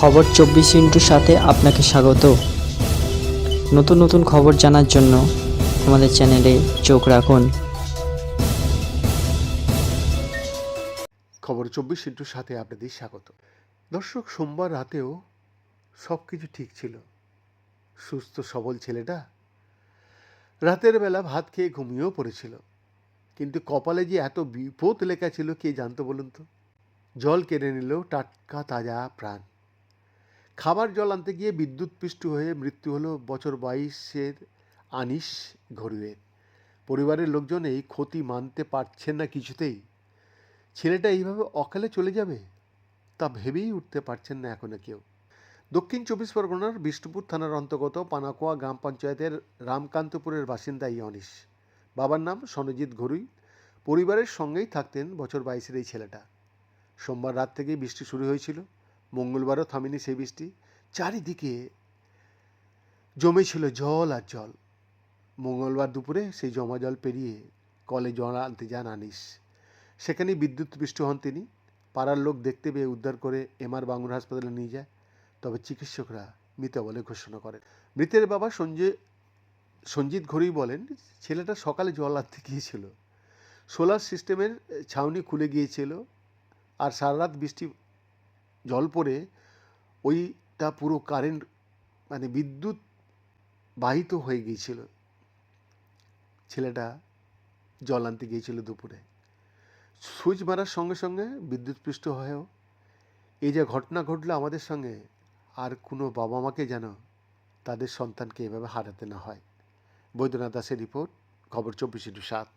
খবর চব্বিশ ইন্টুর সাথে আপনাকে স্বাগত। নতুন নতুন খবর জানার জন্য আমাদের চ্যানেলে চোখ রাখুন। খবর চব্বিশ ইন্টুর সাথে আপনাদের স্বাগত। দর্শক, সোমবার রাতেও সব কিছু ঠিক ছিল। সুস্থ, সবল ছেলেটা রাতের বেলা ভাত খেয়ে ঘুমিয়েও পড়েছিল। কিন্তু কপালে যে এত বিপদ লেখা ছিল, কে জানতো বলুন তো? জল কেড়ে নিল টাটকা, তাজা প্রাণ। খাবার জল আনতে গিয়ে বিদ্যুৎপৃষ্ট হয়ে মৃত্যু হলো বছর বাইশের আনিস ঘরুয়ের। পরিবারের লোকজন এই ক্ষতি মানতে পারছেন না কিছুতেই। ছেলেটা এইভাবে অকালে চলে যাবে? তা ভেবেই উঠতে পারছেন না এখনও কেউ। দক্ষিণ চব্বিশ পরগনার বিষ্ণুপুর থানার অন্তর্গত পানাকোয়া গ্রাম পঞ্চায়েতের রামকান্তপুরের বাসিন্দা এই অনিশ বাবার নাম সনজিৎ ঘরুই। পরিবারের সঙ্গেই থাকতেন বছর বাইশের এই ছেলেটা। সোমবার রাত থেকেই বৃষ্টি শুরু হয়েছিল। মঙ্গলবারও থামেনি সেই বৃষ্টি। চারিদিকে জমেছিল জল আর জল। মঙ্গলবার দুপুরে সেই জমা জল পেরিয়ে কলে জল আনতে যান আনিস। সেখানেই বিদ্যুৎপৃষ্ট হন তিনি। পাড়ার লোক দেখতে পেয়ে উদ্ধার করে এমআর বাঙুর হাসপাতালে নিয়ে যায়। তবে চিকিৎসকরা মৃত বলে ঘোষণা করেন। মৃতের বাবা সঞ্জয় সঞ্জিত ঘড়ি বলেন, ছেলেটা সকালে জল আনতে গিয়েছিল। সোলার সিস্টেমের ছাউনি খুলে গিয়েছিল আর সারা রাত বৃষ্টি জল পড়ে ওইটা পুরো কারেন্ট মানে বিদ্যুৎ বাহিত হয়ে গিয়েছিল। ছেলেটা জল আনতে গিয়েছিল দুপুরে। সুইচ মারার সঙ্গে সঙ্গে বিদ্যুৎপৃষ্ট হয়েও। এই যে ঘটনা ঘটলো আমাদের সঙ্গে, আর কোনো বাবা মাকে যেন তাদের সন্তানকে এভাবে হারাতে না হয়। বৈদ্যনাথ দাসের রিপোর্ট, খবর চব্বিশ সাত।